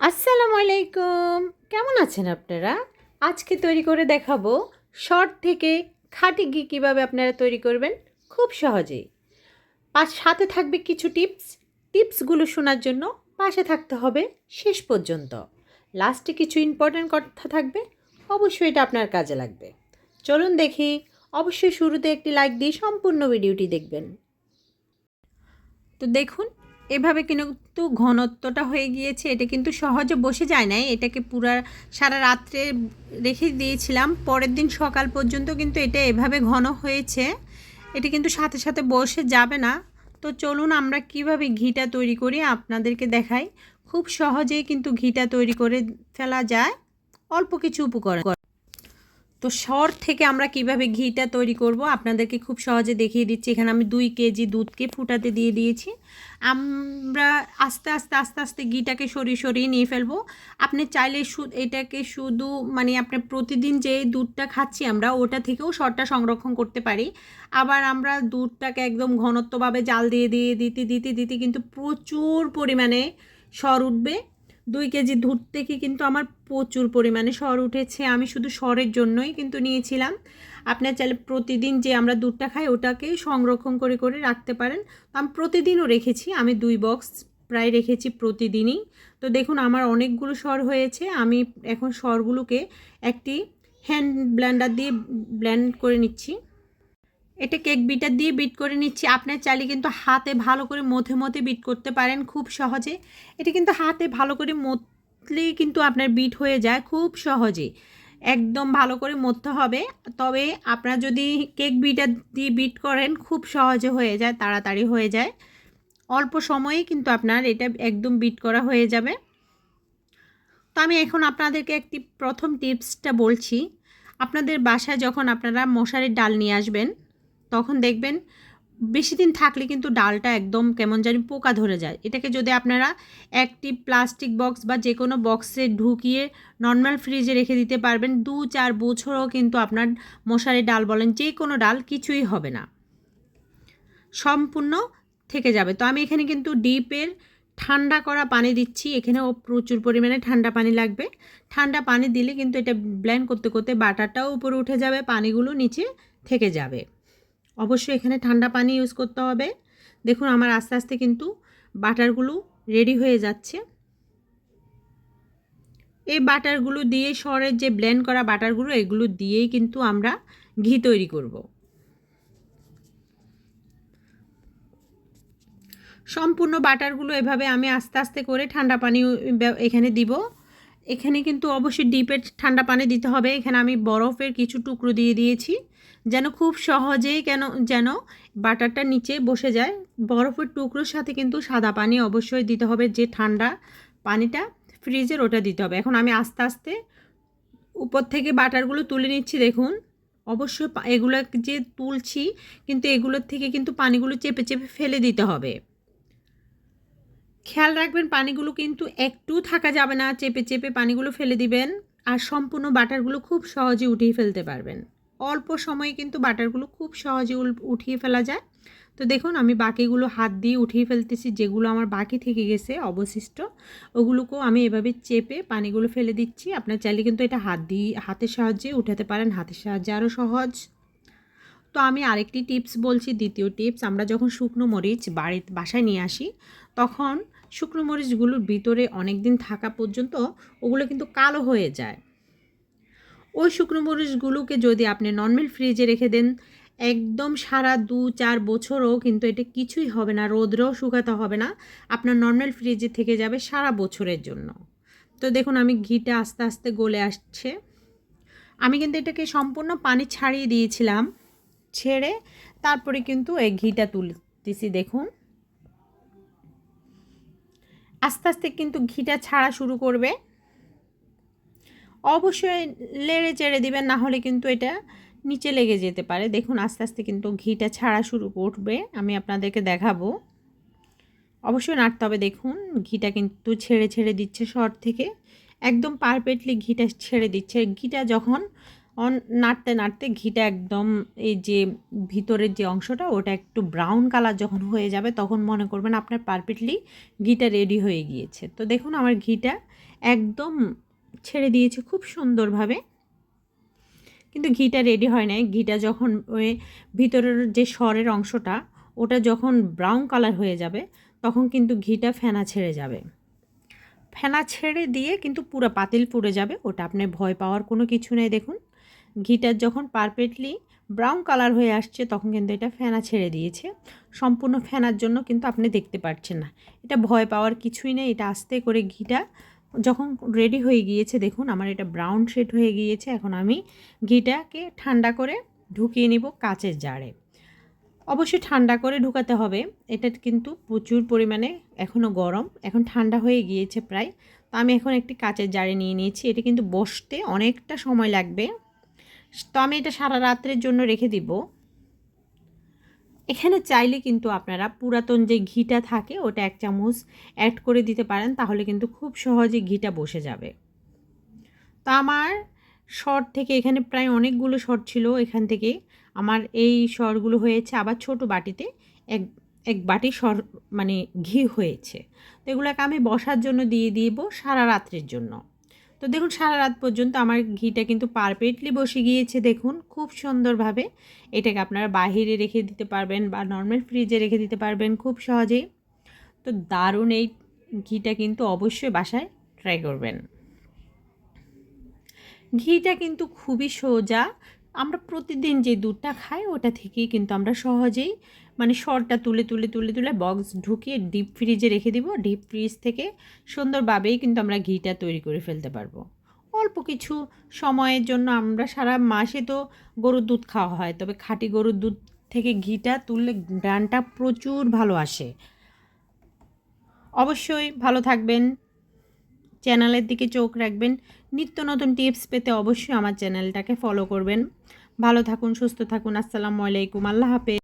আসসালামু আলাইকুম। কেমন আছেন আপনারা? আজকে তৈরি করে দেখাবো শর্ট থেকে খাঁটি ঘি কীভাবে আপনারা তৈরি করবেন। খুব সহজেই। পাশ সাথে থাকবে কিছু টিপস। টিপসগুলো শোনার জন্য পাশে থাকতে হবে শেষ পর্যন্ত। লাস্টে কিছু ইম্পর্ট্যান্ট কথা থাকবে। অবশ্যই এটা আপনার কাজে লাগবে। চলুন দেখি। অবশ্যই শুরুতে একটি লাইক দিয়ে সম্পূর্ণ ভিডিওটি দেখবেন। তো দেখুন এভাবে কিন্তু ঘনত্বটা হয়ে গিয়েছে, এটা কিন্তু সহজে বসে যায় নাই, এটাকে পুরা সারা রাত্রে রেখে দিয়েছিলাম, পরের দিন সকাল পর্যন্ত কিন্তু এটা এভাবে ঘন হয়েছে, এটা কিন্তু সাথে সাথে বসে যাবে না। তো চলুন আমরা কীভাবে ঘিটা তৈরি করি আপনাদেরকে দেখাই। খুব সহজেই কিন্তু ঘিটা তৈরি করে ফেলা যায়, অল্প কিছু উপকরণ। তো শর থেকে আমরা কীভাবে ঘিটা তৈরি করব আপনাদেরকে খুব সহজে দেখিয়ে দিচ্ছি। এখানে আমি দুই কেজি দুধকে ফুটাতে দিয়ে দিয়েছি। আমরা আস্তে আস্তে আস্তে আস্তে ঘিটাকে সরিয়ে সরিয়ে নিয়ে ফেলব। আপনি চাইলে এটাকে শুধু মানে আপনি প্রতিদিন যে দুধটা খাচ্ছি আমরা, ওটা থেকেও শরটা সংরক্ষণ করতে পারি। আবার আমরা দুধটাকে একদম ঘনত্বভাবে জাল দিয়ে দিয়ে, দিতে দিতে দিতে কিন্তু প্রচুর পরিমাণে সর উঠবে। দুই কেজি দুধ থেকে কিন্তু আমার প্রচুর পরিমাণে সর উঠেছে। আমি শুধু সরের জন্যই কিন্তু নিয়েছিলাম। আপনার চাইলে প্রতিদিন যে আমরা দুধটা খাই, ওটাকে সংরক্ষণ করে করে রাখতে পারেন। আমি প্রতিদিনও রেখেছি। আমি দুই বক্স প্রায় রেখেছি প্রতিদিনই। তো দেখুন, আমার অনেকগুলো সর হয়েছে। আমি এখন সরগুলোকে একটি হ্যান্ড ব্ল্যান্ডার দিয়ে ব্ল্যান্ড করে নিচ্ছি। এটা কেক বিটার দিয়ে বিট করে নিচ্ছি। আপনার চাইলে কিন্তু হাতে ভালো করে মথে মথে বিট করতে পারেন খুব সহজে। এটা কিন্তু হাতে ভালো করে মতলেই কিন্তু আপনার বিট হয়ে যায় খুব সহজে। একদম ভালো করে মরতে হবে। তবে আপনারা যদি কেক বিটার দিয়ে বিট করেন খুব সহজে হয়ে যায়, তাড়াতাড়ি হয়ে যায়। অল্প সময়ে কিন্তু আপনার এটা একদম বিট করা হয়ে যাবে। তো আমি এখন আপনাদেরকে একটি প্রথম টিপসটা বলছি। আপনাদের বাসায় যখন আপনারা মশারির ডাল নিয়ে আসবেন তখন দেখবেন বেশি দিন থাকলে কিন্তু ডালটা একদম কেমন জানি পোকা ধরে যায়। এটাকে যদি আপনারা একটি প্লাস্টিক বক্স বা যে কোনো বক্সে ঢুকিয়ে নর্মাল ফ্রিজে রেখে দিতে পারবেন, দু চার বছরও কিন্তু আপনার মশারি ডাল বলেন যে কোনো ডাল কিছুই হবে না। সম্পূর্ণ থেকে যাবে। তো আমি এখানে কিন্তু ডিপের ঠান্ডা করা পানি দিচ্ছি। এখানেও প্রচুর পরিমাণে ঠান্ডা পানি লাগবে। ঠান্ডা পানি দিলে কিন্তু এটা ব্ল্যান্ড করতে করতে বাটারটাও উপরে উঠে যাবে, পানিগুলো নিচে থেকে যাবে। অবশ্যই এখানে ঠান্ডা পানি ইউজ করতে হবে। দেখুন আমার আস্তে আস্তে কিন্তু বাটারগুলো রেডি হয়ে যাচ্ছে। এই বাটারগুলো দিয়ে সরের যে ব্লেন্ড করা বাটারগুলো, এগুলো দিয়েই কিন্তু আমরা ঘি তৈরি করব। সম্পূর্ণ বাটারগুলো এভাবে আমি আস্তে আস্তে করে ঠান্ডা পানি এখানে দিব। এখানে কিন্তু অবশ্যই ডিপের ঠান্ডা পানি দিতে হবে। এখানে আমি বরফের কিছু টুকরো দিয়ে দিয়েছি। যেন খুব সহজেই কেন, যেন বাটারটা নিচে বসে যায়। বরফের টুকরোর সাথে কিন্তু সাদা পানি অবশ্যই দিতে হবে। যে ঠান্ডা পানিটা ফ্রিজের ওটা দিতে হবে। এখন আমি আস্তে আস্তে উপর থেকে বাটারগুলো তুলে নিচ্ছি, দেখুন। অবশ্যই এগুলো যে তুলছি, কিন্তু এগুলোর থেকে কিন্তু পানিগুলো চেপে চেপে ফেলে দিতে হবে। খেয়াল রাখবেন, পানিগুলো কিন্তু একটু থাকা যাবে না। চেপে চেপে পানিগুলো ফেলে দিবেন আর সম্পূর্ণ বাটারগুলো খুব সহজে উঠিয়ে ফেলতে পারবেন। অল্প সময়ে কিন্তু বাটারগুলো খুব সহজে উঠিয়ে ফেলা যায়। তো দেখুন, আমি বাকিগুলো হাত দিয়ে উঠিয়ে ফেলতেছি, যেগুলো আমার বাকি থেকে গেছে, অবশিষ্ট। ওগুলোকেও আমি এভাবে চেপে পানিগুলো ফেলে দিচ্ছি। আপনার চাইলে কিন্তু এটা হাত দিয়ে, হাতের সাহায্যে উঠাতে পারেন। হাতের সাহায্যে আরও সহজ। তো আমি আরেকটি টিপস বলছি, দ্বিতীয় টিপস, আমরা যখন শুকনো মরিচ বাড়িতে, বাসায় নিয়ে আসি, তখন শুকনো মরিচগুলোর ভিতরে অনেক দিন থাকা পর্যন্ত ওগুলো কিন্তু কালো হয়ে যায়। ওই শুকনো মরিচগুলোকে যদি আপনি নর্মাল ফ্রিজে রেখে দেন, একদম সারা দু চার বছরও কিন্তু এটা কিছুই হবে না, রোদ্রেও শুকাতে হবে না, আপনার নর্মাল ফ্রিজে থেকে যাবে সারা বছরের জন্য। তো দেখুন, আমি ঘিটা আস্তে আস্তে গলে আসছে। আমি কিন্তু এটাকে সম্পূর্ণ পানি ছাড়িয়ে দিয়েছিলাম। ছেড়ে তারপরে কিন্তু এই ঘিটা তুলতেছি, দেখুন। আস্তে আস্তে কিন্তু ঘিটা ছাড়া শুরু করবে। অবশ্যই লেড়ে চেড়ে দিবেন, না হলে কিন্তু এটা নিচে লেগে যেতে পারে। দেখুন, আস্তে আস্তে কিন্তু ঘিটা ছাড়া শুরু করবে, আমি আপনাদেরকে দেখাবো। অবশ্যই নাড়তে হবে, দেখুন, ঘিটা কিন্তু ছেড়ে ছেড়ে দিচ্ছে শর্ট থেকে। একদম পারফেক্টলি ঘিটা ছেড়ে দিচ্ছে। ঘিটা যখন নাড়তে নাড়তে ঘিটা একদম এই যে ভিতরের যে অংশটা, ওটা একটু ব্রাউন কালার যখন হয়ে যাবে তখন মনে করবেন আপনার পারফেক্টলি ঘিটা রেডি হয়ে গিয়েছে। তো দেখুন আমার ঘিটা একদম ছেড়ে দিয়েছে খুব সুন্দরভাবে। কিন্তু ঘিটা রেডি হয় নাই। ঘিটা যখন ওই ভিতরের যে স্বরের অংশটা, ওটা যখন ব্রাউন কালার হয়ে যাবে তখন কিন্তু ঘিটা ফেনা ছেড়ে যাবে। ফেনা ছেড়ে দিয়ে কিন্তু পুরো পাতিল পুড়ে যাবে, ওটা আপনি ভয় পাওয়ার কোনো কিছু নেই। দেখুন ঘিটার যখন পারফেক্টলি ব্রাউন কালার হয়ে আসছে, তখন কিন্তু এটা ফেনা ছেড়ে দিয়েছে। সম্পূর্ণ ফেনার জন্য কিন্তু আপনি দেখতে পাচ্ছেন না। এটা ভয় পাওয়ার কিছুই নেই, এটা আস্তে করে ঘিটা যখন রেডি হয়ে গিয়েছে, দেখুন আমার এটা ব্রাউন শেড হয়ে গিয়েছে, এখন আমি ঘিটাকে ঠান্ডা করে ঢুকিয়ে নিব কাচের জারে। অবশ্যই ঠান্ডা করে ঢুকাতে হবে, এটা কিন্তু প্রচুর পরিমাণে এখনও গরম, এখন ঠান্ডা হয়ে গিয়েছে প্রায়। তো আমি এখন একটি কাচের জারে নিয়ে নিয়েছি, এটা কিন্তু বসতে অনেকটা সময় লাগবে। তো আমি এটা সারা রাত্রের জন্য রেখে দিব। এখানে চাইলে কিন্তু আপনারা পুরাতন যে ঘিটা থাকে, ওটা এক চামচ অ্যাড করে দিতে পারেন, তাহলে কিন্তু খুব সহজে ঘিটা বসে যাবে। তো আমার শর্ট থেকে এখানে প্রায় অনেকগুলো শর্ট ছিল, এখান থেকে আমার এই শরগুলো হয়েছে আবার ছোট বাটিতে, এক এক বাটি সর মানে ঘি হয়েছে। তো এগুলোকে আমি বসার জন্য দিয়ে দিব সারা রাত্রের জন্য। তো দেখুন, সারা রাত পর্যন্ত আমার ঘিটা কিন্তু পারফেক্টলি বসে গিয়েছে, দেখুন, খুব সুন্দরভাবে। এটাকে আপনারা বাহিরে রেখে দিতে পারবেন বা নর্মাল ফ্রিজে রেখে দিতে পারবেন খুব সহজেই। তো দারুণ এই ঘিটা কিন্তু অবশ্যই বাসায় ট্রাই করবেন। ঘিটা কিন্তু খুবই সোজা। আমরা প্রতিদিন যে দুধটা খাই, ওটা থেকেই কিন্তু আমরা সহজেই মানে সরটা তুলে তুলে তুলে তুলে বক্স ঢুকিয়ে ডিপ ফ্রিজে রেখে দিব। ডিপ ফ্রিজ থেকে সুন্দরভাবেই কিন্তু আমরা ঘিটা তৈরি করে ফেলতে পারব। অল্প কিছু সময়ের জন্য আমরা সারা মাসে তো গরুর দুধ খাওয়া হয়, তবে খাঁটি গরুর দুধ থেকে ঘিটা তুললে গ্রানটা প্রচুর ভালো আসে। অবশ্যই ভালো থাকবেন, চ্যানেলের দিকে চোখ রাখবেন, নিত্য নতুন টিপস পেতে অবশ্যই আমার চ্যানেলটাকে ফলো করবেন। ভালো থাকুন, সুস্থ থাকুন, আসসালামু আলাইকুম, আল্লাহ হাফেজ।